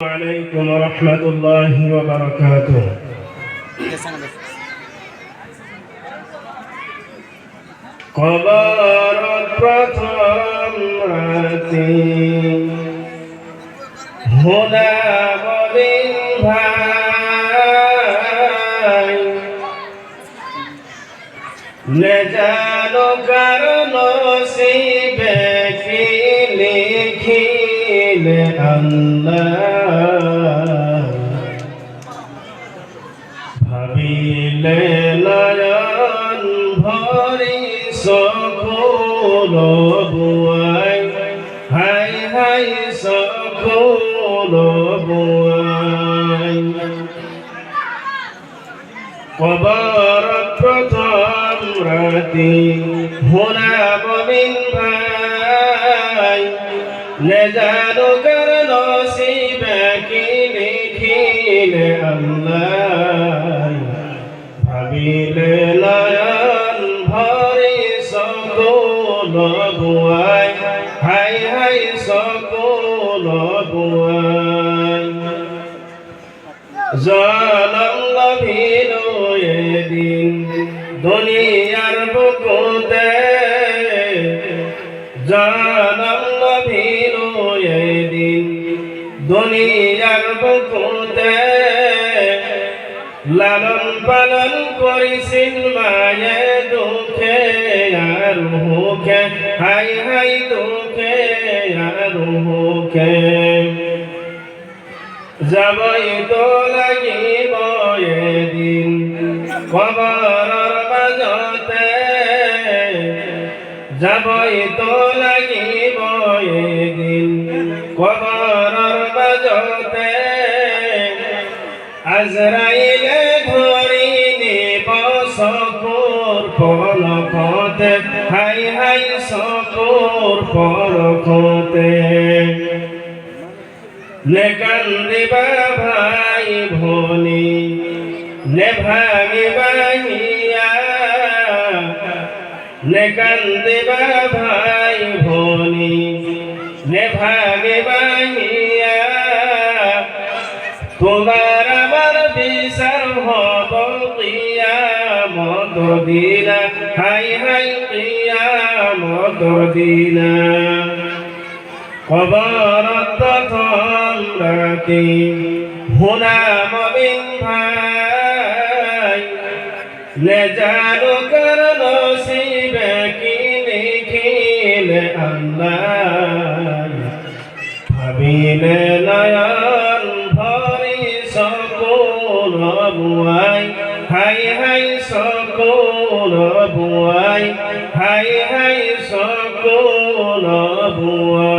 عليكم ورحمة الله وبركاته কবর প্রথম রাতে হোনা বলিন ভাই নে জানো কারণ সিবে কি লিখিলে আল্লাহ সকল বুয়াই হাই হাই সকল বুয়াই কবর প্রথম রাতি হোনা বমিন ভাই। নে জানো কারণ সিবে কি আল্লাহ। সকল ভিল এদিন দুনিয়ার বুকুতে ভিল এদিন দুনিয়ার বুকুতে লালন পালন করিছিল মায়ে দুঃখে আর হুখে হাই হাই, দুঃখে হুখে যাবই তো লাগিব এদিন কবৰৰ মাজতে যাবই তো লাগিব এদিন কবৰৰ মাজতে আজৰাইলে ধৰি নিব চকুৰ পলকতে হাই হাই চকুৰ পলকতে নে কান্দিবা ভাই ভনী, নে ভাঙিবা হিয়া নে কান্দিবা ভাই ভনী, নে ভাঙিবা হিয়া তোমার আমার বিচার কিয়ামত দিনা হাই হাই কিয়ামত দিনা খবর প্রথম রাতে হুনা মমিন ভাই কারণ শিবে কি লিখিলে আল্লাহ। ভাবিলে নয়ন ভরি সকল বুয়াই, হাই হাই বুয়াই হাই হাই সকল বুয়াই।